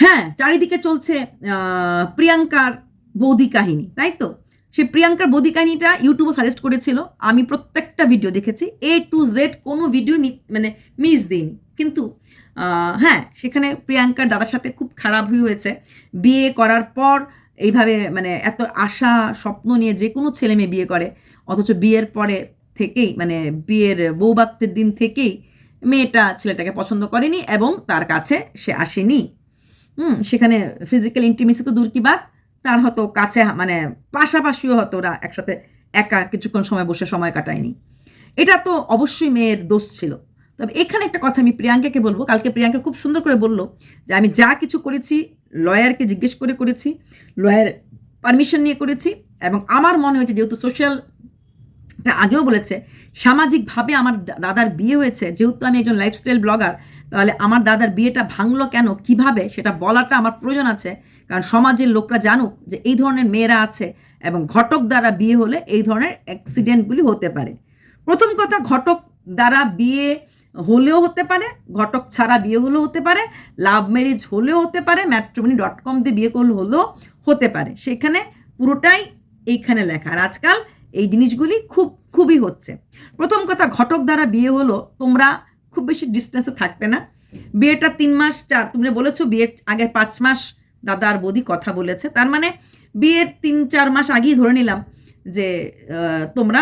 হ্যাঁ চারিদিকে চলছে প্রিয়াঙ্কার বৌদি কাহিনী, তাই তো? সে প্রিয়াঙ্কার বৌদি কাহিনীটা ইউটিউবে সাজেস্ট করেছিল, আমি প্রত্যেকটা ভিডিও দেখেছি এ টু জেড কোনো ভিডিও মানে মিস দিইনি। কিন্তু হ্যাঁ সেখানে প্রিয়াঙ্কার দাদার সাথে খুব খারাপ হয়েছে। বিয়ে করার পর এইভাবে মানে এত আশা, স্বপ্ন নিয়ে যে কোনো ছেলে মেয়ে বিয়ে করে, অথচ বিয়ের পরে থেকেই মানে বিয়ের বৌবাত্তের দিন থেকেই মেয়েটা ছেলেটাকে পছন্দ করেনি এবং তার কাছে সে আসেনি। হুম, সেখানে ফিজিক্যাল ইন্টিমেসি তো দূর কি বাদ তার হয়তো কাছে মানে পাশাপাশিও হয়তো ওরা একসাথে একা কিছুক্ষণ সময় বসে সময় কাটায়নি। এটা তো অবশ্যই মেয়ের দোষ ছিল। তবে এখানে একটা কথা আমি প্রিয়াঙ্কাকে বলব। কালকে প্রিয়াঙ্কা খুব সুন্দর করে বলল যে, আমি যা কিছু করেছি লয়ারকে জিজ্ঞেস করে করেছি লয়ার পারমিশন নিয়ে করেছি এবং আমার মনে হয়েছে, যেহেতু সোশ্যাল আগেও বলেছে, সামাজিকভাবে আমার দাদার বিয়ে হয়েছে, যেহেতু আমি একজন লাইফস্টাইল ব্লগার তাহলে আমার দাদার বিয়েটা ভাঙলো কেন? কীভাবে? সেটা বলাটা আমার প্রয়োজন আছে। কারণ সমাজের লোকরা জানুক যে এই ধরনের মেয়েরা আছে এবং ঘটক দ্বারা বিয়ে হলে এই ধরনের অ্যাক্সিডেন্টগুলি হতে পারে। প্রথম কথা, ঘটক দ্বারা বিয়ে হলেও হতে পারে, ঘটক ছাড়া বিয়ে হলেও হতে পারে লাভ ম্যারেজ হলেও হতে পারে ম্যাট্রোমনি ডট কম দিয়ে বিয়ে করলে হলেও হতে পারে। সেখানে পুরোটাই এইখানে লেখা। আর আজকাল এই জিনিসগুলি খুব, খুবই হচ্ছে। প্রথম কথা, ঘটক দ্বারা বিয়ে হলো, তোমরা খুব বেশি ডিস্টেন্সে থাকবে না। বিয়েটা তিন মাস, চার তুমি বলেছ বিয়ের আগে পাঁচ মাস দাদা আর বৌদি কথা বলেছে। তার মানে বিয়ের তিন, চার মাস আগেই ধরে নিলাম যে তোমরা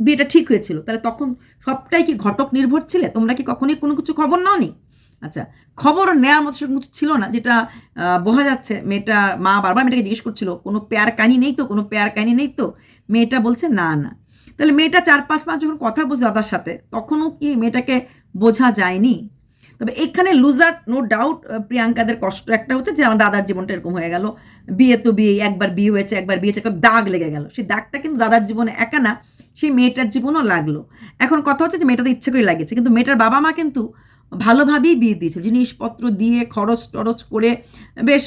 বিয়েটা ঠিক হয়েছিল। তাহলে তখন সবটাই কি ঘটক নির্ভর ছিলে? তোমরা কি কখনোই কোনো কিছু খবর নাও নি আচ্ছা খবর নেওয়ার মতো সেরকম কিছু ছিল না, যেটা বোঝা যাচ্ছে মেয়েটা, মা বারবার মেয়েটাকে জিজ্ঞেস করছিল, কোনো পেয়ার কাহিনী নেই তো? কোনো পেয়ার কাহিনী নেই তো? মেয়েটা বলছে, না না। তাহলে মেয়েটা চার, পাঁচ মাস যখন কথা বলছে দাদার সাথে, তখনও কি মেয়েটাকে বোঝা যায়নি। তবে এখানে লুজার নো ডাউট প্রিয়াঙ্কাদের কষ্ট একটা হচ্ছে যে আমার দাদার জীবনটা এরকম হয়ে গেল। বিয়ে তো বিয়ে একবার বিয়ে হয়েছে, একবার বিয়ে একটা দাগ লেগে গেল। সেই দাগটা কিন্তু দাদার জীবনে একা না, সেই মেয়েটার জীবনও লাগল। এখন কথা হচ্ছে যে মেয়েটা তো ইচ্ছে করে লাগিয়েছে, কিন্তু মেয়েটার বাবা মা কিন্তু ভালোভাবেই বিয়ে দিয়েছিল। জিনিসপত্র দিয়ে, খরচ টরচ করে বেশ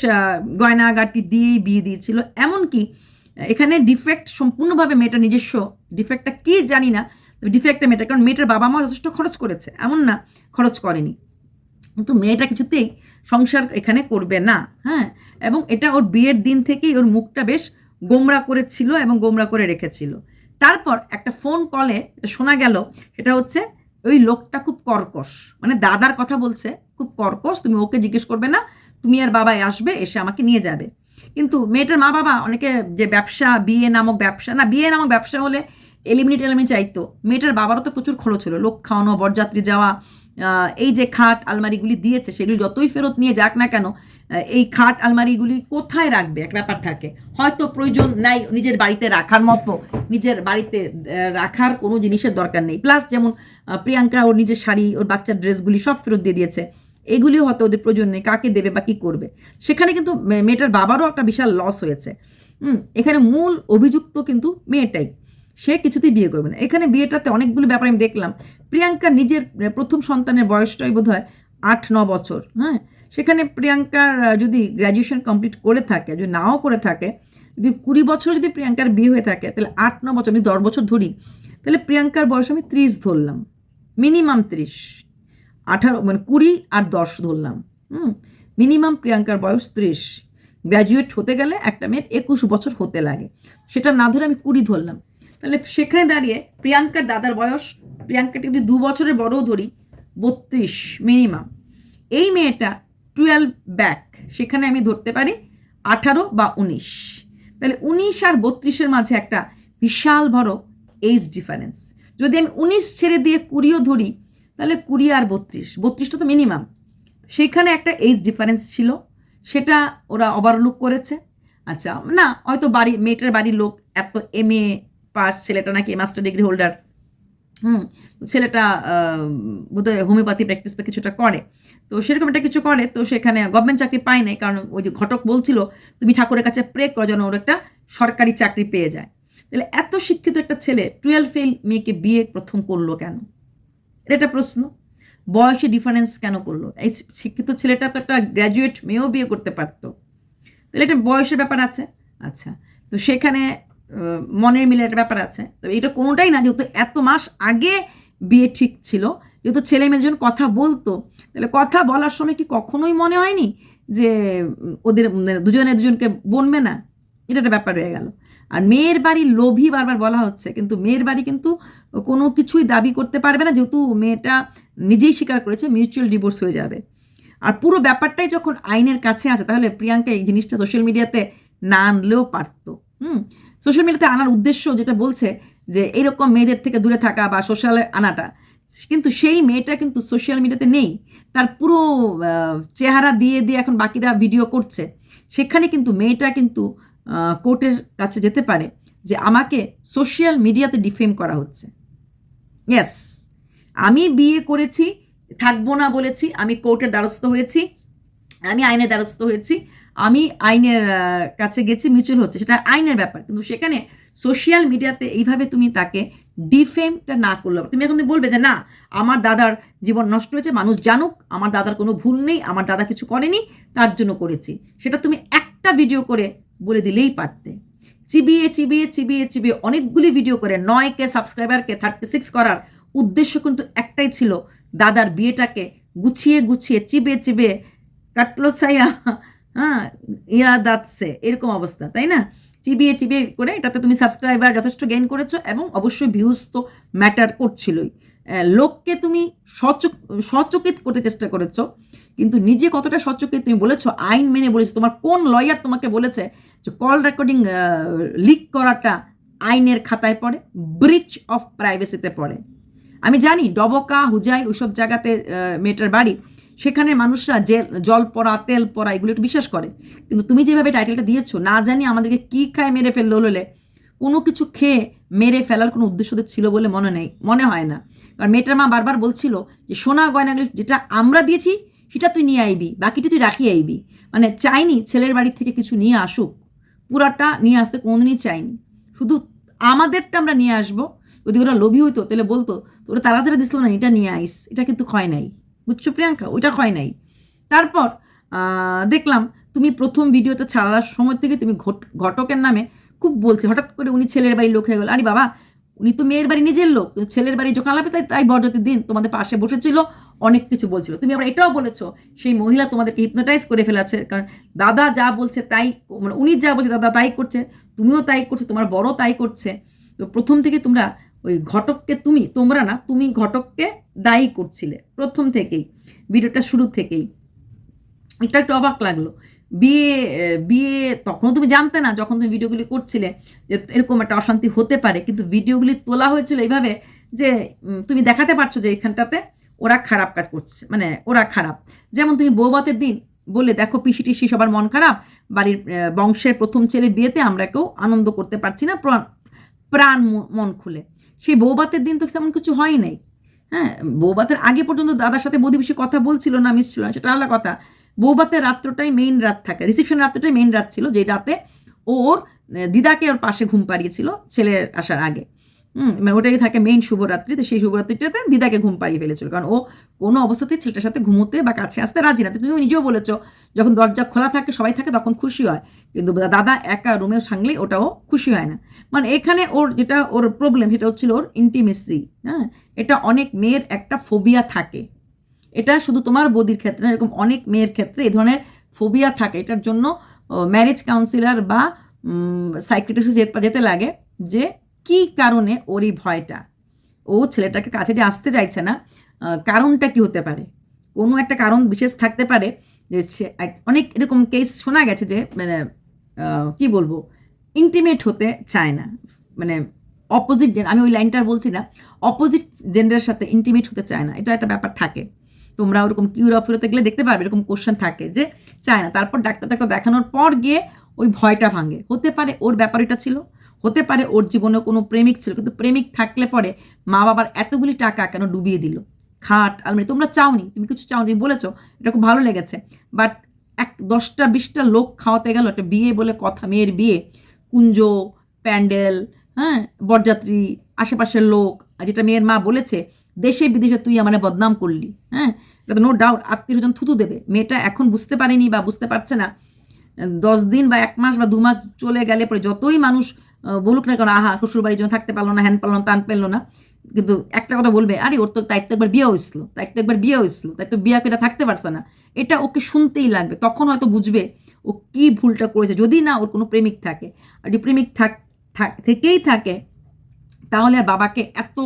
গয়নাগাটি দিয়েই বিয়ে দিয়েছিল। এমনকি এখানে ডিফেক্ট সম্পূর্ণভাবে মেয়েটার নিজস্ব ডিফেক্টটা কি জানি না ডিফেক্টটা মেয়েটা কারণ মেয়েটার বাবা মা যথেষ্ট খরচ করেছে। এমন না, খরচ করেনি। কিন্তু মেয়েটা কিছুতেই সংসার এখানে করবে না হ্যাঁ? এবং এটা ওর বিয়ের দিন থেকেই ওর মুখটা বেশ গোমরা করেছিল এবং গোমরা করে রেখেছিল। তারপর একটা ফোন কলে শোনা গেল, সেটা হচ্ছে, ওই লোকটা খুব কর্কশ। মানে দাদার কথা বলছে, খুব কর্কশ, তুমি ওকে জিজ্ঞেস করবে না, তুমি আর বাবাই আসবে, এসে আমাকে নিয়ে যাবে। কিন্তু মেয়েটার মা বাবা অনেকে যে ব্যবসা, বিয়ে নামক ব্যবসা, না, বিয়ে নামক ব্যবসা হলে এলিমিনেট এলিমিনেট চাইতো। মেয়েটার বাবারও তো প্রচুর খরচ হলো, লোক খাওয়ানো, বরযাত্রী যাওয়া এই যে খাট আলমারিগুলি দিয়েছে, সেগুলি যতই ফেরত নিয়ে যাক না কেন এই খাট আলমারিগুলি কোথায় রাখবে? এক ব্যাপার থাকে। হয়তো প্রয়োজন নাই নিজের বাড়িতে রাখার মতো, নিজের বাড়িতে রাখার কোনো জিনিসের দরকার নেই। প্লাস যেমন প্রিয়াঙ্কা ওর নিজের শাড়ি, ওর বাচ্চার ড্রেসগুলি সব ফেরত দিয়ে দিয়েছে। এগুলিও হয়তো ওদের প্রয়োজন নেই, কাকে দেবে বা কী করবে। সেখানে কিন্তু মেয়েটার বাবারও একটা বিশাল লস হয়েছে। হুম, এখানে মূল অভিযুক্ত কিন্তু মেয়েটাই। সে কিছুতেই বিয়ে করবে না। এখানে বিয়েটাতে অনেকগুলো ব্যাপার আমি দেখলাম। প্রিয়াঙ্কা নিজের প্রথম সন্তানের বয়সটাই বোধ হয় আট, ন বছর হ্যাঁ? সেখানে প্রিয়াঙ্কার যদি গ্র্যাজুয়েশন কমপ্লিট করে থাকে, যদি নাও করে থাকে, যদি কুড়ি বছর যদি প্রিয়াঙ্কার বিয়ে হয়ে থাকে, তাহলে আট, ন বছর, আমি দশ বছর ধরি, তাহলে প্রিয়াঙ্কার বয়স আমি ত্রিশ ধরলাম। মিনিমাম ত্রিশ। আঠারো মানে কুড়ি আর দশ ধরলাম, হুম? মিনিমাম প্রিয়াঙ্কার বয়স ত্রিশ। গ্র্যাজুয়েট হতে গেলে একটা মেয়ের একুশ বছর হতে লাগে। সেটা না ধরে আমি কুড়ি ধরলাম। তাহলে সেখানে দাঁড়িয়ে প্রিয়াঙ্কার দাদার বয়স প্রিয়াঙ্কাটি যদি দু বছরের বড়ও ধরি, বত্রিশ মিনিমাম এই মেয়েটা টুয়েলভ ব্যাক সেখানে আমি ধরতে পারি আঠারো বা উনিশ। তাহলে উনিশ আর বত্রিশের মাঝে একটা বিশাল বড় এইজ ডিফারেন্স যদি আমি উনিশ ছেড়ে দিয়ে কুড়িও ধরি, তাহলে কুড়ি আর বত্রিশ, বত্রিশটা তো মিনিমাম সেখানে একটা এইজ ডিফারেন্স ছিল, সেটা ওরা ওভারলুক করেছে। আচ্ছা না, হয়তো বাড়ি, মেয়েটার বাড়ির লোক এত এম এ পাস ছেলেটা নাকি মাস্টার ডিগ্রি হোল্ডার হুম, ছেলেটা বোধহয় হোমিওপ্যাথি প্র্যাকটিস বা কিছুটা করে। তো সেরকম একটা কিছু করে, তো সেখানে গভর্নমেন্ট চাকরি পায় নাই, কারণ ওই যে ঘটক বলছিল, তুমি ঠাকুরের কাছে প্রে করো যেন ওর একটা সরকারি চাকরি পেয়ে যায়। তাহলে এত শিক্ষিত একটা ছেলে টুয়েলভ ফেল মেয়েকে বিয়ে প্রথম করল কেন? এটা একটা প্রশ্ন। বয়সে ডিফারেন্স কেন করল? এই শিক্ষিত ছেলেটা তো একটা গ্র্যাজুয়েট মেয়েও বিয়ে করতে পারতো। তাহলে এটা বয়সের ব্যাপার আছে। আচ্ছা তো সেখানে মনের মিলের একটা ব্যাপার আছে। তবে এটা কোনোটাই না, যেহেতু এত মাস আগে বিয়ে ঠিক ছিল, যেহেতু ছেলে মেয়ে দুজন কথা বলতো, তাহলে কথা বলার সময় কি কখনোই মনে হয়নি যে ওদের দুজনে দুজনকে বনবে না? এটা একটা ব্যাপার হয়ে গেল। আর মেয়ের বাড়ি লোভী বারবার বলা হচ্ছে, কিন্তু মেয়ের বাড়ি কিন্তু কোনো কিছুই দাবি করতে পারবে না, যেহেতু মেয়েটা নিজেই স্বীকার করেছে মিউচুয়াল ডিভোর্স হয়ে যাবে। আর পুরো ব্যাপারটাই যখন আইনের কাছে আছে, তাহলে প্রিয়াঙ্কা এই জিনিসটা সোশ্যাল মিডিয়াতে না আনলেও পারতো। হুম? সোশ্যাল মিডিয়াতে আনার উদ্দেশ্য যেটা বলছে যে এরকম মেয়েদের থেকে দূরে থাকা বা সোশ্যালে আনাটা, কিন্তু সেই মেয়েটা কিন্তু সোশ্যাল মিডিয়াতে নেই। তার পুরো চেহারা দিয়ে দিয়ে এখন বাকিরা ভিডিও করছে। সেখানে কিন্তু মেয়েটা কিন্তু কোর্টের কাছে যেতে পারে যে আমাকে সোশ্যাল মিডিয়াতে ডিফেম করা হচ্ছে। ইয়েস আমি বিয়ে করেছি, থাকব না বলেছি, আমি কোর্টের দ্বারস্থ হয়েছি, আমি আইনের দ্বারস্থ হয়েছি আমি আইনের কাছে গেছি মিউচুয়াল হচ্ছে, সেটা আইনের ব্যাপার। কিন্তু সেখানে সোশ্যাল মিডিয়াতে এইভাবে তুমি তাকে ডিফেমটা না করলে। তুমি এখন বলবে যে, না, আমার দাদার জীবন নষ্ট হয়েছে, মানুষ জানুক, আমার দাদার কোনো ভুল নেই, আমার দাদা কিছু করেনি, তার জন্য করেছি। সেটা তুমি একটা ভিডিও করে বলে দিলেই পারতে। চিবিয়ে চিবিয়ে চিবিয়ে চিবিয়ে অনেকগুলি ভিডিও করে, নয় কে সাবস্ক্রাইবারকে থার্টি সিক্স করার উদ্দেশ্য কিন্তু একটাই ছিল, দাদার বিয়েটাকে গুছিয়ে গুছিয়ে, চিবিয়ে চিবিয়ে কাটলো ছাইয়া হ্যাঁ ইয়া দাঁতছে, এরকম অবস্থা, তাই না? চিবিয়ে চিবিয়ে করে এটাতে তুমি সাবস্ক্রাইবার যথেষ্ট গেইন করেছ এবং অবশ্যই ভিউজ তো ম্যাটার করছিলই। লোককে তুমি সচক, সচকিত করতে চেষ্টা করেছ, কিন্তু নিজে কতটা সচকিত তুমি বলেছ, আইন মেনে বলেছ, তোমার কোন লয়ার তোমাকে বলেছে যে কল রেকর্ডিং লিক করাটা আইনের খাতায় পড়ে ব্রিচ অফ প্রাইভেসিতে পড়ে? আমি জানি, ডবকা, হুজাই, ওইসব জায়গাতে মেয়েটার বাড়ি সেখানে মানুষরা জেল, জল পড়া, তেল পড়া, এগুলো একটু বিশ্বাস করে। কিন্তু তুমি যেভাবে টাইটেলটা দিয়েছ, না জানি আমাদেরকে কি খায় মেরে ফেলল হলে, কোনো কিছু খেয়ে মেরে ফেলার কোনো উদ্দেশ্য ছিল বলে মনে নেই, মনে হয় না। কারণ মেয়েটার মা বারবার বলছিল যে, সোনা গয়নাগুলি যেটা আমরা দিয়েছি, সেটা তুই নিয়ে আইবি, বাকিটা তুই রাখিয়ে আইবি। মানে চাইনি ছেলের বাড়ি থেকে কিছু নিয়ে আসুক, পুরাটা নিয়ে আসতে কোনোদিনই চাইনি। শুধু আমাদেরটা আমরা নিয়ে আসব, যদি ওরা লোভী হইতো, তাহলে বলতো, তোরা তারা যারা দিছিল না, এটা নিয়ে আইস। এটা কিন্তু ক্ষয় নাই। বুঝছ প্রিয়াঙ্কা ওইটা হয় নাই। তারপর দেখলাম তুমি প্রথম ভিডিওটা ছাড়ার সময় থেকে তুমি ঘট- ঘটকের নামে খুব বলছে। হঠাৎ করে উনি ছেলের বাড়ির লোক হয়ে গেল। আরে বাবা, উনি তো মেয়ের বাড়ি নিজের লোক। ছেলের বাড়ি যখন আলাপে তাই তাই বরযাত্রীর দিন তোমাদের পাশে বসেছিল, অনেক কিছু বলছিল। তুমি আবার এটাও বলেছ, সেই মহিলা তোমাদেরকে হিপনোটাইজ করে ফেলাচ্ছে কারণ দাদা যা বলছে তাই মানে উনি যা বলছে দাদা তাই করছে, তুমিও তাই করছ, তোমার বড় তাই করছে। তো প্রথম থেকে তোমরা ওই ঘটককে তুমি, তোমরা না, তুমি ঘটককে দায়ী করছিলে প্রথম থেকেই, ভিডিওটা শুরু থেকেই। এটা একটু অবাক লাগল। বিয়ে বিয়ে তখনও তুমি জানতে না, যখন তুমি ভিডিওগুলি করছিলে, যে এরকম একটা অশান্তি হতে পারে, কিন্তু ভিডিওগুলি তোলা হয়েছিল এইভাবে যে তুমি দেখাতে পারছ যে এখানটাতে ওরা খারাপ কাজ করছে মানে ওরা খারাপ। যেমন তুমি বৌবাতের দিন বলে দেখো পিসি টিসি সবার মন খারাপ, বাড়ির বংশের প্রথম ছেলে বিয়েতে আমরা কেউ আনন্দ করতে পারছি না, প্রাণ প্রাণ মন খুলে। সেই বৌবাতের দিন তো তেমন কিছু হয় নাই। হ্যাঁ বৌবাতের আগে পর্যন্ত দাদার সাথে বৌদি বেশি কথা বলছিল না মিস ছিল না, সেটা আলাদা কথা। বৌবাতের রাত্রটাই মেইন রাত থাকে রিসেপশন রাত্রটাই মেইন রাত ছিল, যে রাতে ওর দিদাকে ওর পাশে ঘুম পাড়িয়েছিল ছেলের আসার আগে। হুম মানে ওটাই থাকে মেইন শুভরাত্রি তো সেই শুভরাত্রিটাতে দিদাকে ঘুম পাড়িয়ে ফেলেছিল। কারণ ও কোনো অবস্থাতেই ছেলেটার সাথে ঘুমোতে বা কাছে আসতে রাজি না। তুমি নিজেও বলেছ যখন দরজা খোলা থাকে সবাই থাকে তখন খুশি হয়। কিন্তু দাদা একা রুমেও সাংলেই ওটাও খুশি হয় না। মানে এখানে ওর যেটা ওর প্রবলেম সেটা হচ্ছিল ওর ইন্টিমেসি হ্যাঁ? এটা অনেক মেয়ের একটা ফোবিয়া থাকে। এটা শুধু তোমার বদির ক্ষেত্রে না, এরকম অনেক মেয়ের ক্ষেত্রে এই ধরনের ফোবিয়া থাকে। এটার জন্য ম্যারেজ কাউন্সিলার বা সাইক্রেটিস্ট যেতে লাগে যে কি কারণে ওর এই ভয়টা? ও ছেলেটাকে কাছে যে আসতে চাইছে না। কারণটা কি হতে পারে? কোনো একটা কারণ বিশেষ থাকতে পারে যে অনেক এরকম কেস শোনা গেছে যে মানে কি বলব? ইন্টিমেট হতে চায় না। মানে অপোজিট আমি ওই লাইনটার বলছি না। অপোজিট জেন্ডারের সাথে ইন্টিমেট হতে চায় না। এটা একটা ব্যাপার থাকে। তোমরা ওরকম কিউরফিরতে গেলে দেখতে পারবে এরকম কোশ্চেন থাকে যে চায় না। তারপর ডাক্তার ডাক্তার দেখানোর পর গিয়ে ওই ভয়টা ভাঙে। হতে পারে ওর ব্যাপার এটা ছিল। হতে পারে ওর জীবনে কোনো প্রেমিক ছিল, কিন্তু প্রেমিক থাকলে পরে মা বাবার এতগুলি টাকা কেন ডুবিয়ে দিল? খাট, আলমারি, তোমরা চাওনি, তুমি কিছু চাও তুমি বলেছ, এটা খুব ভালো লেগেছে। বাট এক দশটা, বিশটা লোক খাওয়াতে গেল, একটা বিয়ে বলে কথা, মেয়ের বিয়ে। কুঞ্জ, প্যান্ডেল হ্যাঁ বরযাত্রী, আশেপাশের লোক যেটা মেয়ের মা বলেছে, দেশে বিদেশে তুই আমার বদনাম করলি হ্যাঁ? এটা নো ডাউট আত্মীয় স্বজন থুতু দেবে। মেয়েটা এখন বুঝতে পারেনি বা বুঝতে পারছে না। দশ দিন বা এক মাস বা দু মাস চলে গেলে পরে যতই মানুষ বলুক না কেন, আহা শ্বশুর বাড়ির জন্য থাকতে পারল না, হ্যান পারল না তান পেল না। কিন্তু একটা কথা বলবে, আরে, ওর তো তাই তো একবার বিয়ে হয়েছিল, তাই তো একবার বিয়ে হয়েছিল, তাই তো বিয়ে করে থাকতে পারছে না। এটা ওকে শুনতেই লাগবে, তখন হয়তো বুঝবে ও কি ভুলটা করেছে। যদি না ওর কোনো প্রেমিক থাকে, আর যদি প্রেমিক থাক, থাক- থেকেই থাকে, তাহলে আর বাবাকে এত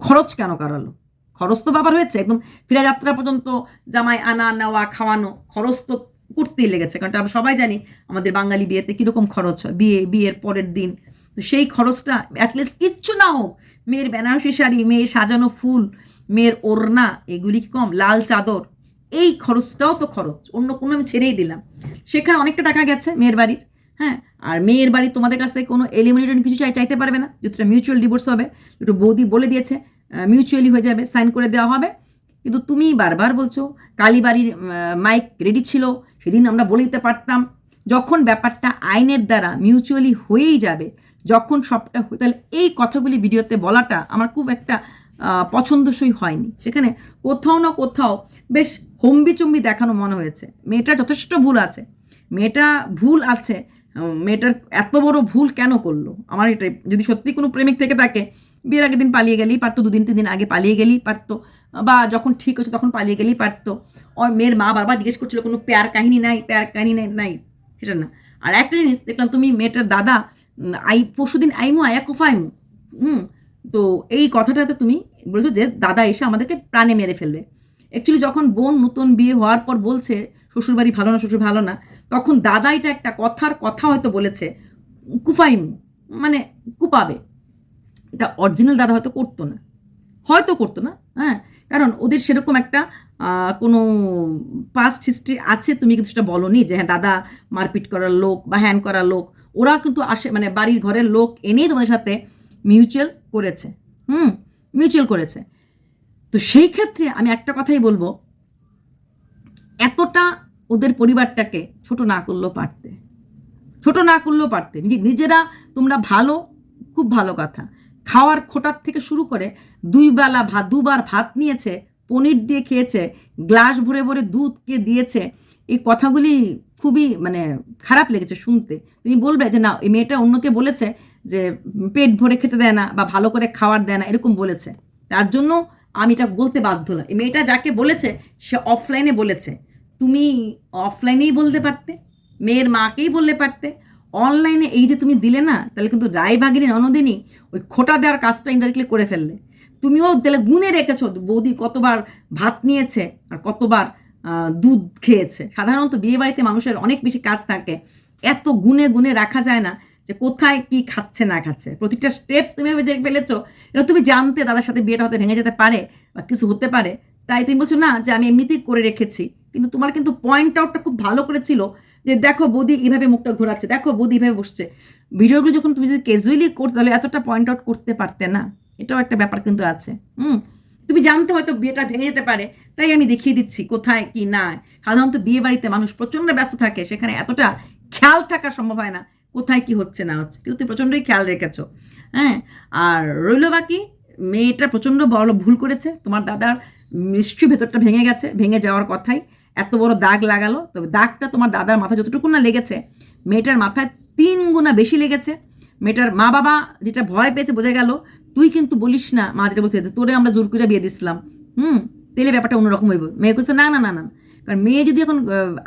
খরচ কেন করালো খরচ তো বাবার হয়েছে, একদম ফিরা যাত্রা পর্যন্ত জামাই আনা, নেওয়া, খাওয়ানো, খরচ তো করতেই লেগেছে, কারণ আমরা সবাই জানি আমাদের বাঙালি বিয়েতে কীরকম খরচ হয়। বিয়ে, বিয়ের পরের দিন। তো সেই খরচটা অ্যাটলিস্ট কিচ্ছু না হোক, মেয়ের বেনারসি শাড়ি, মেয়ের সাজানো ফুল, মেয়ের ওড়না, এগুলি কম? লাল চাদর, এই খরচটাও তো খরচ, অন্য কোনো আমি ছেড়েই দিলাম। সেখানে অনেকটা টাকা গেছে মেয়ের বাড়ির হ্যাঁ? আর মেয়ের বাড়ি তোমাদের কাছ থেকে কোনো এলিমিনেটেড কিছু চাই, চাইতে পারবে না যেটা মিউচুয়াল ডিভোর্স হবে। একটু বৌদি বলে দিয়েছে মিউচুয়ালি হয়ে যাবে সাইন করে দেওয়া হবে। কিন্তু তুমি বারবার বলছো, কালীবাড়ির মাইক রেডি ছিল সেদিন আমরা বলে দিতে পারতাম, যখন ব্যাপারটা আইনের দ্বারা মিউচুয়ালি হয়েই যাবে, যখন সবটা তাহলে এই কথাগুলি ভিডিওতে বলাটা আমার খুব একটা পছন্দসই হয়নি। সেখানে কোথাও না কোথাও বেশ হম্বিচম্বি দেখানো মনে হয়েছে। মেয়েটা যথেষ্ট ভুল আছে। মেয়েটা ভুল আছে, মেয়েটার এত বড় ভুল কেন করল? আমার এটাই, যদি সত্যি কোনো প্রেমিক থেকে থাকে, বিয়ের আগের দিন পালিয়ে গেলেই পারতো, দুদিন তিন দিন আগে পালিয়ে গেলেই পারতো। বা যখন ঠিক হচ্ছে তখন পালিয়ে গেলেই পারতো। ওর মেয়ের মা বারবার জিজ্ঞেস করছিল, কোনো প্যার কাহিনী নাই, প্যার কাহিনী নাই নাই? সেটা না। আর একটা জিনিস, দেখলাম তুমি মেয়েটার দাদা আই, পরশুদিন আইমু, আয়া কুফাইমু হুম? তো এই কথাটাতে তুমি বলছো যে দাদা এসে আমাদেরকে প্রাণে মেরে ফেলবে। অ্যাকচুয়ালি যখন বোন নতুন বিয়ে হওয়ার পর বলছে, শ্বশুরবাড়ি ভালো না, শ্বশুর ভালো না, তখন দাদা এটা একটা কথার কথা হয়তো বলেছে কুফাইম মানে কুপাবে। এটা অরিজিনাল দাদা হয়তো করতো না। হয়তো করতো না হ্যাঁ? কারণ ওদের সেরকম একটা কোনো পাস্ট হিস্ট্রি আছে, তুমি কিন্তু সেটা বলনি যে হ্যাঁ দাদা মারপিট করার লোক বা হ্যান করার লোক, ওরা কিন্তু আসে মানে বাড়ির ঘরের লোক এনেই তোমাদের সাথে মিউচুয়াল করেছে, হুম মিউচুয়াল করেছে। তো সেই ক্ষেত্রে আমি একটা কথাই বলব, এতটা ওদের পরিবারটাকে ছোট না করলেও পারতে, ছোট না করলেও পারতে নিজে- নিজেরা তোমরা ভালো, খুব ভালো কথা। খাওয়ার খোটার থেকে শুরু করে দুই বেলা ভাত দুবার ভাত নিয়েছে, পনির দিয়ে খেয়েছে, গ্লাস ভরে ভরে দুধকে দিয়েছে, এই কথাগুলি খুবই মানে খারাপ লেগেছে শুনতে। তুমি বলবে যে, না, এই মেয়েটা অন্যকে বলেছে যে, পেট ভরে খেতে দেয় না বা ভালো করে খাওয়ার দেয় না, এরকম বলেছে। তার জন্য আমি এটা বলতে বাধ্য না এই মেয়েটা যাকে বলেছে, সে অফলাইনে বলেছে। তুমি অফলাইনেই বলতে পারতে, মেয়ের মাকেই বললে পারতে অনলাইনে এই যে তুমি দিলে না, তাহলে কিন্তু রায়বাগিনী ননদিনী ওই খোটা দেওয়ার কাজটা ইনডাইরেক্টলি করে ফেললে। তুমিও তাহলে গুনে রেখেছো, বৌদি কতবার ভাত নিয়েছে আর কতবার দুধ খেয়েছে। সাধারণত বিয়ে বাড়িতে মানুষের অনেক বেশি কাজ থাকে। এত গুনে গুনে রাখা যায় না যে কোথায় কি খাচ্ছে না খাচ্ছে। প্রতিটা স্টেপ তুমি ভেবে ফেলেছো, এটা তুমি জানতে দাদার সাথে বিয়েটা হতে ভেঙে যেতে পারে বা কিছু হতে পারে। তাই তুমি বলছো, না, যে আমি এমনিতেই করে রেখেছি। কিন্তু তোমার কিন্তু পয়েন্ট আউটটা খুব ভালো করেছিল যে দেখো বৌদি এইভাবে মুখটা ঘোরাচ্ছে, দেখো বৌদি এইভাবে বসছে। ভিডিওগুলো যখন তুমি যদি ক্যাজুয়ালি করতে, তাহলে এতটা পয়েন্ট আউট করতে পারতে না। এটাও একটা ব্যাপার কিন্তু আছে, হুম? তুমি জানতে হয়তো বিয়েটা ভেঙে যেতে পারে, তাই আমি দেখিয়ে দিচ্ছি কোথায়, কি না সাধারণত বিয়ে বাড়িতে মানুষ প্রচণ্ড ব্যস্ত থাকে, সেখানে এতটা খেয়াল থাকা সম্ভব হয় না, কোথায় কি হচ্ছে না হচ্ছে। কিন্তু তুমি প্রচণ্ডই খেয়াল রেখেছো হ্যাঁ? আর রইল বাকি, মেয়েটা প্রচণ্ড বড় ভুল করেছে, তোমার দাদার নিশ্চয়ই ভেতরটা ভেঙে গেছে, ভেঙে যাওয়ার কথাই। এত বড় দাগ লাগালো। তবে দাগটা তোমার দাদার মাথায় যতটুকু না লেগেছে, মেয়েটার মাথায় তিন গুণা বেশি লেগেছে। মেয়েটার মা বাবা যেটা ভয় পেয়েছে বোঝা গেল, তুই কিন্তু বলিস না, মা যেটা বলছে তোরে আমরা জোর করে বিয়ে দিছিলাম। হুম তাহলে ব্যাপারটা অন্যরকম হইব। মেয়ে বলছে না না না না। কারণ মেয়ে যদি এখন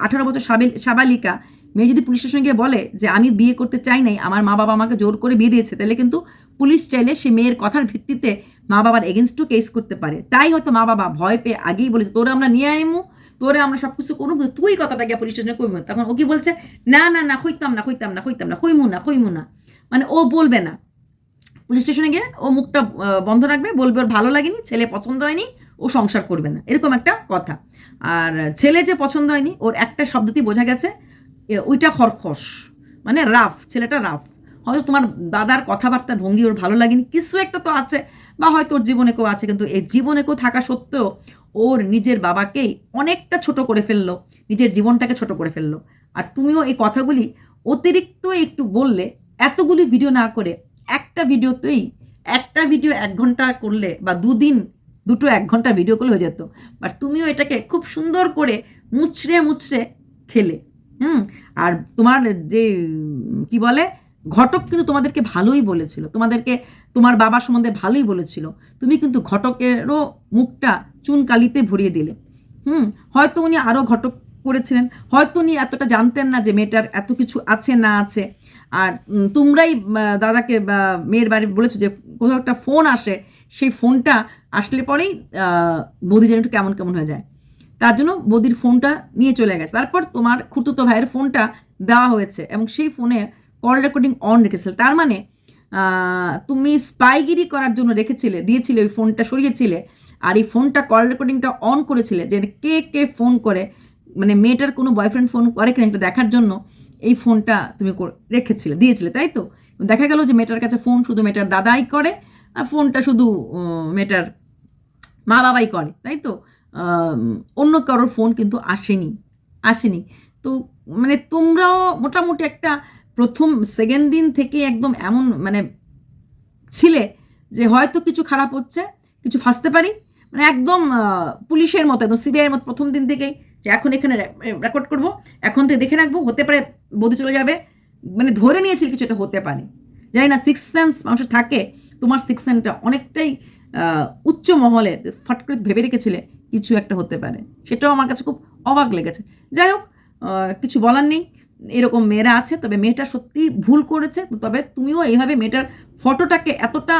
আঠারো বছর সাবিল সাবালিকা, মেয়ে যদি পুলিশের সঙ্গে বলে যে, আমি বিয়ে করতে চাই নাই, আমার মা বাবা আমাকে জোর করে বিয়ে দিয়েছে তাহলে কিন্তু পুলিশ চাইলে সে মেয়ের কথার ভিত্তিতে মা বাবার এগেনস্টও কেস করতে পারে। তাই হয়তো মা বাবা ভয় পেয়ে আগেই বলেছে, তোরে আমরা নিয়ে আইমু। তোরে আমরা সব কিছু করব তুই কথাটা গিয়ে পুলিশ স্টেশনে কইমু। তখন ও কি বলছে, না না না হইতাম না হইতাম না হইতাম না, কইমু না কইমু না। মানে ও বলবে না। পুলিশ স্টেশনে গিয়ে ও মুখটা বন্ধ রাখবে, বলবে ওর ভালো লাগেনি, ছেলে পছন্দ হয়নি, ও সংসার করবে না, এরকম একটা কথা। আর ছেলে যে পছন্দ হয়নি, ওর একটা শব্দটি বোঝা গেছে ওইটা খরখস মানে রাফ, ছেলেটা রাফ। হয়তো তোমার দাদার কথাবার্তা ভঙ্গি ওর ভালো লাগেনি, কিছু একটা তো আছে, বা হয়তো ওর জীবনে কেউ আছে, কিন্তু এই জীবনে কেউ থাকা সত্ত্বেও ওর নিজের বাবাকেই অনেকটা ছোট করে ফেলল, নিজের জীবনটাকে ছোট করে ফেলল। আর তুমিও এই কথাগুলি অতিরিক্ত একটু বললে, এতগুলি ভিডিও না করে একটা ভিডিওতেই একটা ভিডিও এক ঘণ্টা করলে বা দুদিন, দুটো এক ঘণ্টা ভিডিও করলে হয়ে যেত। বাট তুমিও এটাকে খুব সুন্দর করে মুচড়ে মুচড়ে খেলে, হুম? আর তোমার যে, কি বলে, ঘটক কিন্তু তোমাদেরকে ভালোই বলেছিল। তোমাদেরকে, তোমার বাবা সম্বন্ধে ভালোই বলেছিল। তুমি কিন্তু ঘটকেরও মুখটা চুন কালিতে ভরিয়ে দিলে হুম, হয়তো উনি আরও ঘটক করেছিলেন, হয়তো উনি এতটা জানতেন না যে মেয়েটার এত কিছু আছে না আছে। আর তোমরাই দাদাকে মেয়ের বাড়ি বলেছ যে কোথাও একটা ফোন আসে, সেই ফোনটা আসলে পরেই বৌদি যেন একটু কেমন কেমন হয়ে যায়। তার জন্য বৌদির ফোনটা নিয়ে চলে গেছে। তারপর তোমার খুতুতো ভাইয়ের ফোনটা দেওয়া হয়েছে এবং সেই ফোনে কল রেকর্ডিং অন রেখেছিল। তার মানে তুমি স্পাইগিরি করার জন্য রেখেছিলে, দিয়েছিলে ওই ফোনটা, সরিয়েছিলে আর এই ফোনটা কল রেকর্ডিংটা অন করেছিলে যে কে কে ফোন করে মানে মেয়েটার কোনো বয়ফ্রেন্ড ফোন করে কিনা এটা দেখার জন্য এই ফোনটা তুমি রেখেছিলে, দিয়েছিলে, তাই তো? দেখা গেল যে মেয়েটার কাছে ফোন শুধু মেয়েটার দাদাই করে আর ফোনটা শুধু মেয়েটার মা বাবাই করে, তাই তো? অন্য কারোর ফোন কিন্তু আসেনি আসেনি। তো মানে তোমরাও মোটামুটি একটা প্রথম সেকেন্ড দিন থেকে একদম এমন মানে ছিলে যে হয়তো কিছু খারাপ হচ্ছে, কিছু ফাঁসতে পারি মানে একদম পুলিশের মতো, একদম সিবিআইয়ের মতো প্রথম দিন থেকেই যে এখন এখানে রেকর্ড করব। এখন থেকে দেখে রাখব, হতে পারে বদি চলে যাবে। মানে ধরে নিয়েছিল কিছু এটা হতে পারে। জানি না সিক্স সেন্স মানুষের থাকে, তোমার সিক্স সেন্সটা অনেকটাই উচ্চ মহলে ফট করে ভেবে রেখেছিলে কিছু একটা হতে পারে। সেটাও আমার কাছে খুব অবাক লেগেছে। যাই হোক কিছু বলার নেই। এরকম মেয়েরা আছে, তবে মেয়েটা সত্যি ভুল করেছে। তবে তুমিও এইভাবে মেয়েটার ফটোটাকে এতটা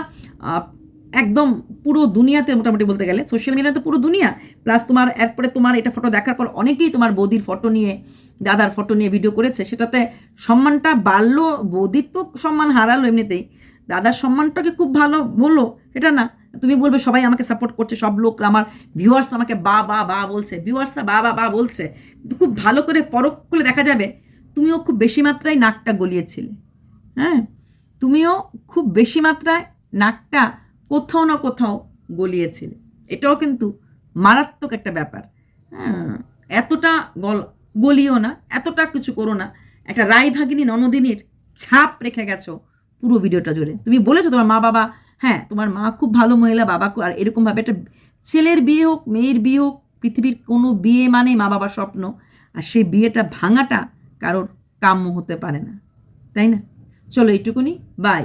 একদম পুরো দুনিয়াতে মোটামুটি বলতে গেলে সোশ্যাল মিডিয়াতে পুরো দুনিয়া প্লাস তোমার এরপরে তোমার এটা ফটো দেখার পর অনেকেই তোমার বৌদির ফটো নিয়ে, দাদার ফটো নিয়ে ভিডিও করেছে, সেটাতে সম্মানটা বাড়লো, বৌদির তো সম্মান হারালো এমনিতেই, দাদার সম্মানটাকে খুব ভালো বলল, এটা না, তুমি বলবে সবাই আমাকে সাপোর্ট করছে, সব লোক আমার ভিউয়ার্স আমাকে বা বা বা বলছে ভিউয়ার্সরা বা বা বা বলছে, কিন্তু খুব ভালো করে পরখ করে দেখা যাবে, তুমিও খুব বেশি মাত্রায় নাকটা গলিয়েছিলে হ্যাঁ তুমিও খুব বেশি মাত্রায় নাকটা কোথাও না কোথাও গলিয়েছিলে। এটাও কিন্তু মারাত্মক একটা ব্যাপার। হ্যাঁ এতটা গল, গলিও না, এতটা কিছু করো না। একটা রায় ভাগিনী ননদিনীর ছাপ রেখে গেছো পুরো ভিডিওটা জুড়ে। তুমি বলেছ তোমার মা বাবা হ্যাঁ তোমার মা খুব ভালো মহিলা, বাবা আর এরকমভাবে একটা ছেলের বিয়ে হোক, মেয়ের বিয়ে হোক, পৃথিবীর কোনো বিয়ে মানে মা বাবার স্বপ্ন। আর সেই বিয়েটা ভাঙাটা কারোর কাম্য হতে পারে না। তাই না? চলো এইটুকুনি বাই